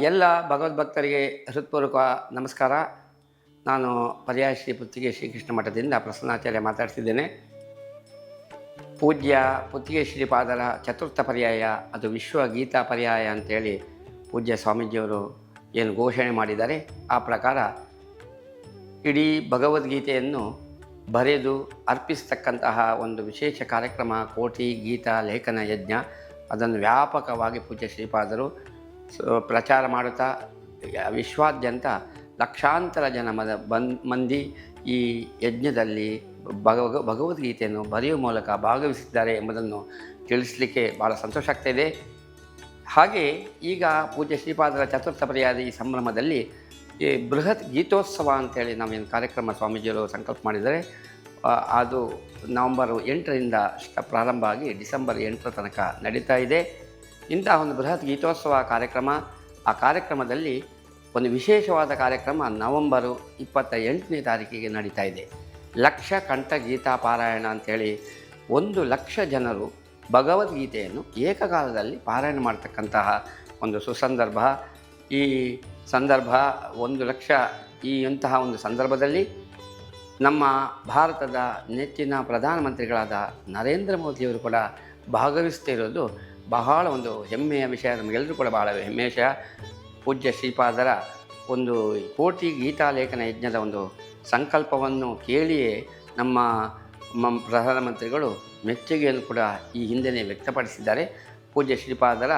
ಎಲ್ಲ ಭಗವದ್ಭಕ್ತರಿಗೆ ಹೃತ್ಪೂರ್ವಕ ನಮಸ್ಕಾರ. ನಾನು ಪರ್ಯಾಯ ಶ್ರೀ ಪುತ್ತಿಗೆ ಶ್ರೀಕೃಷ್ಣ ಮಠದಿಂದ ಪ್ರಸನ್ನಾಚಾರ್ಯ ಮಾತಾಡ್ತಿದ್ದೇನೆ. ಪೂಜ್ಯ ಪುತ್ತಿಗೆ ಶ್ರೀಪಾದರ ಚತುರ್ಥ ಪರ್ಯಾಯ, ಅದು ವಿಶ್ವ ಗೀತಾ ಪರ್ಯಾಯ ಅಂತೇಳಿ ಪೂಜ್ಯ ಸ್ವಾಮೀಜಿಯವರು ಏನು ಘೋಷಣೆ ಮಾಡಿದ್ದಾರೆ. ಆ ಪ್ರಕಾರ ಇಡೀ ಭಗವದ್ಗೀತೆಯನ್ನು ಬರೆದು ಅರ್ಪಿಸ್ತಕ್ಕಂತಹ ಒಂದು ವಿಶೇಷ ಕಾರ್ಯಕ್ರಮ ಕೋಟಿ ಗೀತಾ ಲೇಖನ ಯಜ್ಞ. ಅದನ್ನು ವ್ಯಾಪಕವಾಗಿ ಪೂಜ್ಯ ಶ್ರೀಪಾದರು ಪ್ರಚಾರ ಮಾಡುತ್ತಾ ವಿಶ್ವಾದ್ಯಂತ ಲಕ್ಷಾಂತರ ಜನ ಮದ ಬನ್ ಮಂದಿ ಈ ಯಜ್ಞದಲ್ಲಿ ಭಗವ, ಭಗವದ್ಗೀತೆಯನ್ನು ಬರೆಯುವ ಮೂಲಕ ಭಾಗವಹಿಸಿದ್ದಾರೆ ಎಂಬುದನ್ನು ತಿಳಿಸಲಿಕ್ಕೆ ಭಾಳ ಸಂತೋಷ ಆಗ್ತಾ ಇದೆ. ಹಾಗೆ ಈಗ ಪೂಜ್ಯ ಶ್ರೀಪಾದರ ಚತುರ್ಥ ಪರ್ಯಾದ ಈ ಸಂಭ್ರಮದಲ್ಲಿ ಈ ಬೃಹತ್ ಗೀತೋತ್ಸವ ಅಂತೇಳಿ ನಾವೇನು ಕಾರ್ಯಕ್ರಮ ಸ್ವಾಮೀಜಿಯವರು ಸಂಕಲ್ಪ ಮಾಡಿದ್ದಾರೆ. ಅದು ನವಂಬರ್ ಎಂಟರಿಂದ ಪ್ರಾರಂಭ ಆಗಿ ಡಿಸೆಂಬರ್ ಎಂಟರ ತನಕ ನಡೀತಾ ಇದೆ. ಇಂತಹ ಒಂದು ಬೃಹತ್ ಗೀತೋತ್ಸವ ಕಾರ್ಯಕ್ರಮ. ಆ ಕಾರ್ಯಕ್ರಮದಲ್ಲಿ ಒಂದು ವಿಶೇಷವಾದ ಕಾರ್ಯಕ್ರಮ ನವಂಬರು ಇಪ್ಪತ್ತ ಎಂಟನೇ ತಾರೀಕಿಗೆ ನಡೀತಾ ಇದೆ. ಲಕ್ಷ ಕಂಠ ಗೀತಾ ಪಾರಾಯಣ ಅಂಥೇಳಿ ಒಂದು ಲಕ್ಷ ಜನರು ಭಗವದ್ಗೀತೆಯನ್ನು ಏಕಕಾಲದಲ್ಲಿ ಪಾರಾಯಣ ಮಾಡ್ತಕ್ಕಂತಹ ಒಂದು ಸುಸಂದರ್ಭ. ಈ ಸಂದರ್ಭ ಒಂದು ಲಕ್ಷ ಈ ಇಂತಹ ಒಂದು ಸಂದರ್ಭದಲ್ಲಿ ನಮ್ಮ ಭಾರತದ ನೆಚ್ಚಿನ ಪ್ರಧಾನಮಂತ್ರಿಗಳಾದ ನರೇಂದ್ರ ಮೋದಿಯವರು ಕೂಡ ಭಾಗವಹಿಸ್ತಾ ಇರೋದು ಬಹಳ ಒಂದು ಹೆಮ್ಮೆಯ ವಿಷಯ ನಮಗೆಲ್ಲರೂ ಕೂಡ ಬಹಳ ಹೆಮ್ಮೆಯ ವಿಷಯ. ಪೂಜ್ಯ ಶ್ರೀಪಾದರ ಒಂದು ಕೋಟಿ ಗೀತಾಲೇಖನ ಯಜ್ಞದ ಒಂದು ಸಂಕಲ್ಪವನ್ನು ಕೇಳಿಯೇ ನಮ್ಮ ಪ್ರಧಾನಮಂತ್ರಿಗಳು ಮೆಚ್ಚುಗೆಯನ್ನು ಕೂಡ ಈ ಹಿಂದೆಯೇ ವ್ಯಕ್ತಪಡಿಸಿದ್ದಾರೆ. ಪೂಜ್ಯ ಶ್ರೀಪಾದರ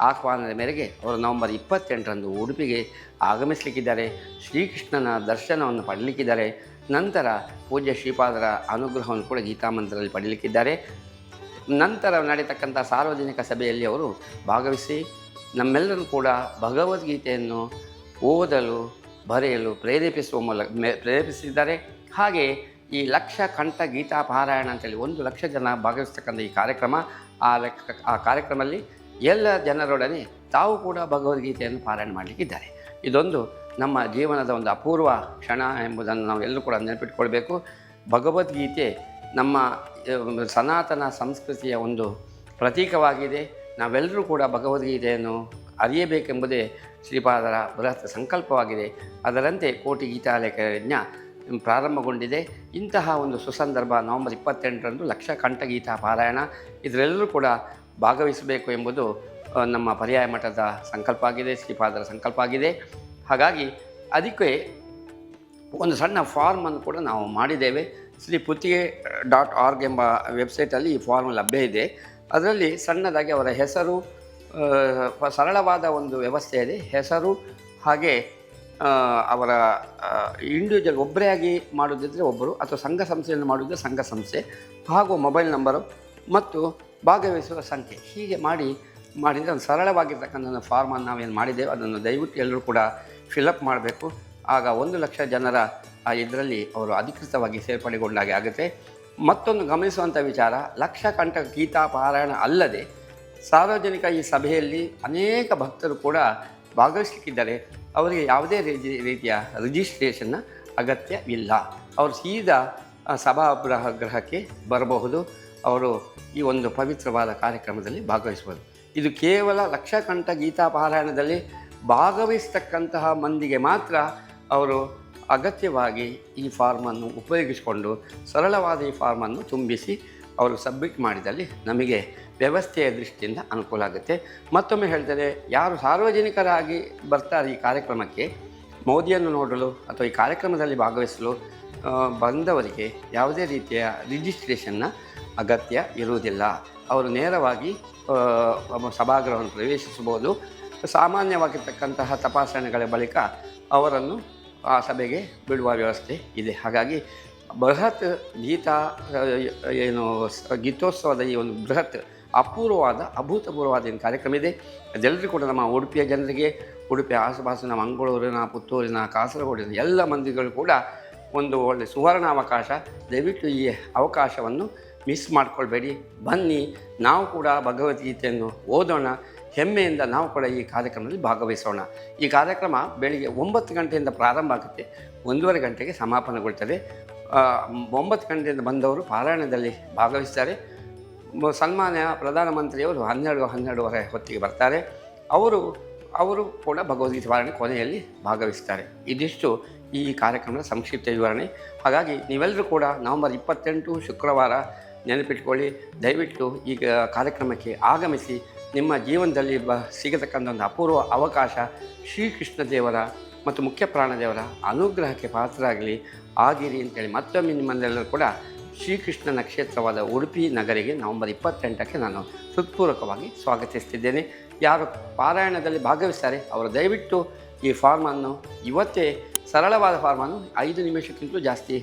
ಆಹ್ವಾನದ ಮೇರೆಗೆ ಅವರು ನವೆಂಬರ್ ಇಪ್ಪತ್ತೆಂಟರಂದು ಉಡುಪಿಗೆ ಆಗಮಿಸಲಿಕ್ಕಿದ್ದಾರೆ. ಶ್ರೀಕೃಷ್ಣನ ದರ್ಶನವನ್ನು ಪಡಲಿಕ್ಕಿದ್ದಾರೆ. ನಂತರ ಪೂಜ್ಯ ಶ್ರೀಪಾದರ ಅನುಗ್ರಹವನ್ನು ಕೂಡ ಗೀತಾಮಂತ್ರದಲ್ಲಿ ಪಡೀಲಿಕ್ಕಿದ್ದಾರೆ. ನಂತರ ನಡೀತಕ್ಕಂಥ ಸಾರ್ವಜನಿಕ ಸಭೆಯಲ್ಲಿ ಅವರು ಭಾಗವಹಿಸಿ ನಮ್ಮೆಲ್ಲರೂ ಕೂಡ ಭಗವದ್ಗೀತೆಯನ್ನು ಓದಲು, ಬರೆಯಲು ಪ್ರೇರೇಪಿಸುವ ಮೂಲಕ ಪ್ರೇರೇಪಿಸಿದ್ದಾರೆ. ಹಾಗೆ ಈ ಲಕ್ಷ ಕಂಠ ಗೀತಾ ಪಾರಾಯಣ ಅಂತೇಳಿ ಒಂದು ಲಕ್ಷ ಜನ ಭಾಗವಹಿಸ್ತಕ್ಕಂಥ ಈ ಕಾರ್ಯಕ್ರಮ, ಆ ಲೆಕ್ಕ, ಆ ಕಾರ್ಯಕ್ರಮದಲ್ಲಿ ಎಲ್ಲ ಜನರೊಡನೆ ತಾವು ಕೂಡ ಭಗವದ್ಗೀತೆಯನ್ನು ಪಾರಾಯಣ ಮಾಡಲಿಕ್ಕಿದ್ದಾರೆ. ಇದೊಂದು ನಮ್ಮ ಜೀವನದ ಒಂದು ಅಪೂರ್ವ ಕ್ಷಣ ಎಂಬುದನ್ನು ನಾವು ಎಲ್ಲರೂ ಕೂಡ ನೆನಪಿಟ್ಕೊಳ್ಬೇಕು. ಭಗವದ್ಗೀತೆ ನಮ್ಮ ಸನಾತನ ಸಂಸ್ಕೃತಿಯ ಒಂದು ಪ್ರತೀಕವಾಗಿದೆ. ನಾವೆಲ್ಲರೂ ಕೂಡ ಭಗವದ್ಗೀತೆಯನ್ನು ಅರಿಯಬೇಕೆಂಬುದೇ ಶ್ರೀಪಾದರ ಬೃಹತ್ ಸಂಕಲ್ಪವಾಗಿದೆ. ಅದರಂತೆ ಕೋಟಿ ಗೀತಾಲೇಖ ಯಜ್ಞ ಪ್ರಾರಂಭಗೊಂಡಿದೆ. ಇಂತಹ ಒಂದು ಸುಸಂದರ್ಭ ನವೆಂಬರ್ ಇಪ್ಪತ್ತೆಂಟರಂದು ಲಕ್ಷ ಕಂಠ ಗೀತಾ ಪಾರಾಯಣ. ಇದರೆಲ್ಲರೂ ಕೂಡ ಭಾಗವಹಿಸಬೇಕು ಎಂಬುದು ನಮ್ಮ ಪರ್ಯಾಯ ಮಠದ ಸಂಕಲ್ಪ ಆಗಿದೆ ಶ್ರೀಪಾದರ ಸಂಕಲ್ಪ ಆಗಿದೆ ಹಾಗಾಗಿ ಅದಕ್ಕೆ ಒಂದು ಸಣ್ಣ ಫಾರ್ಮನ್ನು ಕೂಡ ನಾವು ಮಾಡಿದ್ದೇವೆ. ಶ್ರೀ ಪುತ್ತಿಗೆ ಡಾಟ್ ಆರ್ಗ್ ಎಂಬ ವೆಬ್ಸೈಟಲ್ಲಿ ಈ ಫಾರ್ಮ್ ಲಭ್ಯ ಇದೆ. ಅದರಲ್ಲಿ ಸಣ್ಣದಾಗಿ ಅವರ ಹೆಸರು ಸರಳವಾದ ಒಂದು ವ್ಯವಸ್ಥೆ ಇದೆ. ಹೆಸರು ಹಾಗೆ ಅವರ ಇಂಡಿವಿಜುವಲ್ ಒಬ್ಬರೇ ಆಗಿ ಮಾಡೋದಿದ್ದರೆ ಒಬ್ಬರು ಅಥವಾ ಸಂಘ ಸಂಸ್ಥೆಯನ್ನು ಮಾಡೋದಿದ್ರೆ ಸಂಘ ಸಂಸ್ಥೆ, ಹಾಗೂ ಮೊಬೈಲ್ ನಂಬರು ಮತ್ತು ಭಾಗವಹಿಸುವ ಸಂಖ್ಯೆ. ಹೀಗೆ ಮಾಡಿ, ಮಾಡಿದರೆ ಒಂದು ಸರಳವಾಗಿರ್ತಕ್ಕಂಥ ಫಾರ್ಮನ್ನು ನಾವೇನು ಮಾಡಿದ್ದೇವೆ, ಅದನ್ನು ದಯವಿಟ್ಟು ಎಲ್ಲರೂ ಕೂಡ ಫಿಲಪ್ ಮಾಡಬೇಕು. ಆಗ ಒಂದು ಲಕ್ಷ ಜನರ ಇದರಲ್ಲಿ ಅವರು ಅಧಿಕೃತವಾಗಿ ಸೇರ್ಪಡೆಗೊಂಡಾಗೆ ಆಗುತ್ತೆ. ಮತ್ತೊಂದು ಗಮನಿಸುವಂಥ ವಿಚಾರ, ಲಕ್ಷ ಕಂಠ ಗೀತಾ ಪಾರಾಯಣ ಅಲ್ಲದೆ ಸಾರ್ವಜನಿಕ ಈ ಸಭೆಯಲ್ಲಿ ಅನೇಕ ಭಕ್ತರು ಕೂಡ ಭಾಗವಹಿಸಲಿಕ್ಕಿದ್ದರೆ. ಅವರಿಗೆ ಯಾವುದೇ ರೀತಿ, ರೀತಿಯ ರಿಜಿಸ್ಟ್ರೇಷನ್ನ ಅಗತ್ಯವಿಲ್ಲ. ಅವರು ಸೀದಾ ಸಭಾಗ್ರಹ ಗ್ರಹಕ್ಕೆ ಬರಬಹುದು. ಅವರು ಈ ಒಂದು ಪವಿತ್ರವಾದ ಕಾರ್ಯಕ್ರಮದಲ್ಲಿ ಭಾಗವಹಿಸಬಹುದು. ಇದು ಕೇವಲ ಲಕ್ಷಕಂಠ ಗೀತಾ ಪಾರಾಯಣದಲ್ಲಿ ಭಾಗವಹಿಸ್ತಕ್ಕಂತಹ ಮಂದಿಗೆ ಮಾತ್ರ ಅವರು ಅಗತ್ಯವಾಗಿ ಈ ಫಾರ್ಮನ್ನು ಉಪಯೋಗಿಸಿಕೊಂಡು ಸರಳವಾದ ಈ ಫಾರ್ಮನ್ನು ತುಂಬಿಸಿ ಅವರು ಸಬ್ಮಿಟ್ ಮಾಡಿದಲ್ಲಿ ನಮಗೆ ವ್ಯವಸ್ಥೆಯ ದೃಷ್ಟಿಯಿಂದ ಅನುಕೂಲ ಆಗುತ್ತೆ. ಮತ್ತೊಮ್ಮೆ ಹೇಳಿದರೆ, ಯಾರು ಸಾರ್ವಜನಿಕರಾಗಿ ಬರ್ತಾರೆ ಈ ಕಾರ್ಯಕ್ರಮಕ್ಕೆ, ಮೋದಿಯನ್ನು ನೋಡಲು ಅಥವಾ ಈ ಕಾರ್ಯಕ್ರಮದಲ್ಲಿ ಭಾಗವಹಿಸಲು ಬಂದವರಿಗೆ ಯಾವುದೇ ರೀತಿಯ ರಿಜಿಸ್ಟ್ರೇಷನ್ನ ಅಗತ್ಯ ಇರುವುದಿಲ್ಲ. ಅವರು ನೇರವಾಗಿ ಸಭಾಗೃಹವನ್ನು ಪ್ರವೇಶಿಸಬಹುದು. ಸಾಮಾನ್ಯವಾಗಿರ್ತಕ್ಕಂತಹ ತಪಾಸಣೆಗಳ ಬಳಿಕ ಅವರನ್ನು ಆ ಸಭೆಗೆ ಬಿಡುವ ವ್ಯವಸ್ಥೆ ಇದೆ. ಹಾಗಾಗಿ ಬೃಹತ್ ಗೀತಾ ಏನು, ಗೀತೋತ್ಸವದ ಈ ಒಂದು ಬೃಹತ್ ಅಪೂರ್ವವಾದ, ಅಭೂತಪೂರ್ವವಾದ ಏನು ಕಾರ್ಯಕ್ರಮ ಇದೆ. ಅದೆಲ್ಲರೂ ಕೂಡ ನಮ್ಮ ಉಡುಪಿಯ ಜನರಿಗೆ, ಉಡುಪಿಯ ಆಸುಪಾಸಿನ ಮಂಗಳೂರಿನ, ಪುತ್ತೂರಿನ, ಕಾಸರಗೋಡಿನ ಎಲ್ಲ ಮಂದಿಗಳು ಕೂಡ ಒಂದು ಒಳ್ಳೆಯ ಸುವರ್ಣ ಅವಕಾಶ ದಯವಿಟ್ಟು ಈ ಅವಕಾಶವನ್ನು ಮಿಸ್ ಮಾಡ್ಕೊಳ್ಬೇಡಿ. ಬನ್ನಿ, ನಾವು ಕೂಡ ಭಗವದ್ಗೀತೆಯನ್ನು ಓದೋಣ. ಹೆಮ್ಮೆಯಿಂದ ನಾವು ಕೂಡ ಈ ಕಾರ್ಯಕ್ರಮದಲ್ಲಿ ಭಾಗವಹಿಸೋಣ. ಈ ಕಾರ್ಯಕ್ರಮ ಬೆಳಿಗ್ಗೆ ಒಂಬತ್ತು ಗಂಟೆಯಿಂದ ಪ್ರಾರಂಭ ಆಗುತ್ತೆ. ಒಂದೂವರೆ ಗಂಟೆಗೆ ಸಮಾಪನಗೊಳ್ತದೆ. ಒಂಬತ್ತು ಗಂಟೆಯಿಂದ ಬಂದವರು ಪಾರಾಯಣದಲ್ಲಿ ಭಾಗವಹಿಸ್ತಾರೆ. ಸನ್ಮಾನ್ಯ ಪ್ರಧಾನಮಂತ್ರಿಯವರು ಹನ್ನೆರಡು, ಹನ್ನೆರಡುವರೆ ಹೊತ್ತಿಗೆ ಬರ್ತಾರೆ. ಅವರು ಅವರು ಕೂಡ ಭಗವದ್ಗೀತೆ ಪಾರಾಯಣ ಕೊನೆಯಲ್ಲಿ ಭಾಗವಹಿಸ್ತಾರೆ. ಇದಿಷ್ಟು ಈ ಕಾರ್ಯಕ್ರಮದ ಸಂಕ್ಷಿಪ್ತ ವಿವರಣೆ. ಹಾಗಾಗಿ ನೀವೆಲ್ಲರೂ ಕೂಡ ನವೆಂಬರ್ ಇಪ್ಪತ್ತೆಂಟು ಶುಕ್ರವಾರ ನೆನಪಿಟ್ಕೊಳ್ಳಿ. ದಯವಿಟ್ಟು ಈಗ ಕಾರ್ಯಕ್ರಮಕ್ಕೆ ಆಗಮಿಸಿ. ನಿಮ್ಮ ಜೀವನದಲ್ಲಿ ಬ ಸಿಗತಕ್ಕಂಥ ಒಂದು ಅಪೂರ್ವ ಅವಕಾಶ ಶ್ರೀಕೃಷ್ಣ ದೇವರ ಮತ್ತು ಮುಖ್ಯ ಪ್ರಾಣದೇವರ ಅನುಗ್ರಹಕ್ಕೆ ಪಾತ್ರರಾಗಲಿ, ಆಗಿರಿ ಅಂತೇಳಿ ಮತ್ತೊಮ್ಮೆ ನಿಮ್ಮನ್ನೆಲ್ಲರೂ ಕೂಡ ಶ್ರೀಕೃಷ್ಣನ ಕ್ಷೇತ್ರವಾದ ಉಡುಪಿ ನಗರಿಗೆ ನವೆಂಬರ್ ಇಪ್ಪತ್ತೆಂಟಕ್ಕೆ ನಾನು ಹೃತ್ಪೂರ್ವಕವಾಗಿ ಸ್ವಾಗತಿಸ್ತಿದ್ದೇನೆ. ಯಾರು ಪಾರಾಯಣದಲ್ಲಿ ಭಾಗವಹಿಸ್ತಾರೆ, ಅವರು ದಯವಿಟ್ಟು ಈ ಫಾರ್ಮನ್ನು ಇವತ್ತೇ ಸರಳವಾದ ಫಾರ್ಮನ್ನು ಐದು ನಿಮಿಷಕ್ಕಿಂತಲೂ ಜಾಸ್ತಿ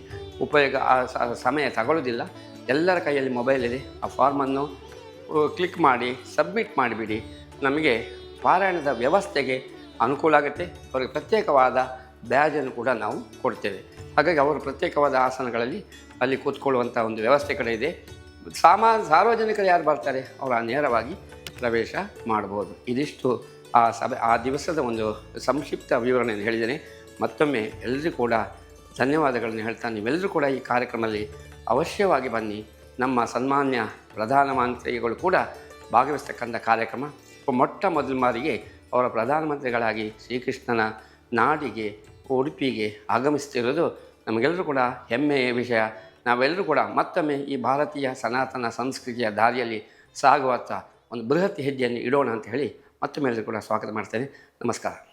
ಉಪಯೋಗ ಸಮಯ ತಗೊಳ್ಳೋದಿಲ್ಲ ಎಲ್ಲರ ಕೈಯಲ್ಲಿ ಮೊಬೈಲ್ ಇದೆ, ಆ ಫಾರ್ಮನ್ನು ಕ್ಲಿಕ್ ಮಾಡಿ ಸಬ್ಮಿಟ್ ಮಾಡಿಬಿಡಿ. ನಮಗೆ ಪಾರಾಯಣದ ವ್ಯವಸ್ಥೆಗೆ ಅನುಕೂಲ ಆಗುತ್ತೆ. ಅವರಿಗೆ ಪ್ರತ್ಯೇಕವಾದ ಬ್ಯಾಜನ್ನು ಕೂಡ ನಾವು ಕೊಡ್ತೇವೆ. ಹಾಗಾಗಿ ಅವರು ಪ್ರತ್ಯೇಕವಾದ ಆಸನಗಳಲ್ಲಿ ಅಲ್ಲಿ ಕೂತ್ಕೊಳ್ಳುವಂಥ ಒಂದು ವ್ಯವಸ್ಥೆ ಕಡೆ ಇದೆ. ಸಾಮಾ, ಸಾರ್ವಜನಿಕರು ಯಾರು ಬರ್ತಾರೆ? ಅವರ ನೇರವಾಗಿ ಪ್ರವೇಶ ಮಾಡ್ಬೋದು. ಇದಿಷ್ಟು ಆ ಸಭೆ, ಆ ದಿವಸದ ಒಂದು ಸಂಕ್ಷಿಪ್ತ ವಿವರಣೆಯನ್ನು ಹೇಳಿದ್ದೇನೆ. ಮತ್ತೊಮ್ಮೆ ಎಲ್ಲರೂ ಕೂಡ ಧನ್ಯವಾದಗಳನ್ನು ಹೇಳ್ತಾ ನೀವೆಲ್ಲರೂ ಕೂಡ ಈ ಕಾರ್ಯಕ್ರಮದಲ್ಲಿ ಅವಶ್ಯವಾಗಿ ಬನ್ನಿ. ನಮ್ಮ ಸನ್ಮಾನ್ಯ ಪ್ರಧಾನಮಂತ್ರಿಗಳು ಕೂಡ ಭಾಗವಹಿಸ್ತಕ್ಕಂಥ ಕಾರ್ಯಕ್ರಮ. ಮೊಟ್ಟ ಮೊದಲ ಮಾರಿಗೆ ಅವರ ಪ್ರಧಾನಮಂತ್ರಿಗಳಾಗಿ ಶ್ರೀಕೃಷ್ಣನ ನಾಡಿಗೆ, ಉಡುಪಿಗೆ ಆಗಮಿಸ್ತಿರೋದು ನಮಗೆಲ್ಲರೂ ಕೂಡ ಹೆಮ್ಮೆಯ ವಿಷಯ. ನಾವೆಲ್ಲರೂ ಕೂಡ ಮತ್ತೊಮ್ಮೆ ಈ ಭಾರತೀಯ ಸನಾತನ ಸಂಸ್ಕೃತಿಯ ದಾರಿಯಲ್ಲಿ ಸಾಗುವತ್ತ ಒಂದು ಬೃಹತ್ ಹೆಜ್ಜೆಯನ್ನು ಇಡೋಣ ಅಂತ ಹೇಳಿ ಮತ್ತೊಮ್ಮೆ ಎಲ್ಲರೂ ಕೂಡ ಸ್ವಾಗತ ಮಾಡ್ತೇನೆ. ನಮಸ್ಕಾರ.